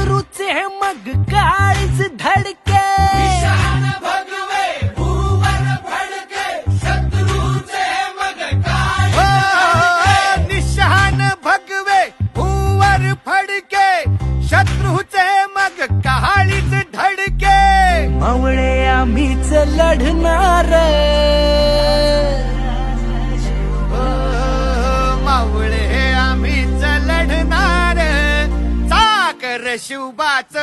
शत्रूचे मग काळीच धडके। निशान भगवे भूवर फडके शत्रूचे मग हो, निशान भगवे भूवर फडके शत्रूचे मग कहाळीच धडके। मावळे आम्हीच लढणार मावळे आम्हीच लढणार चाकर शिवबाच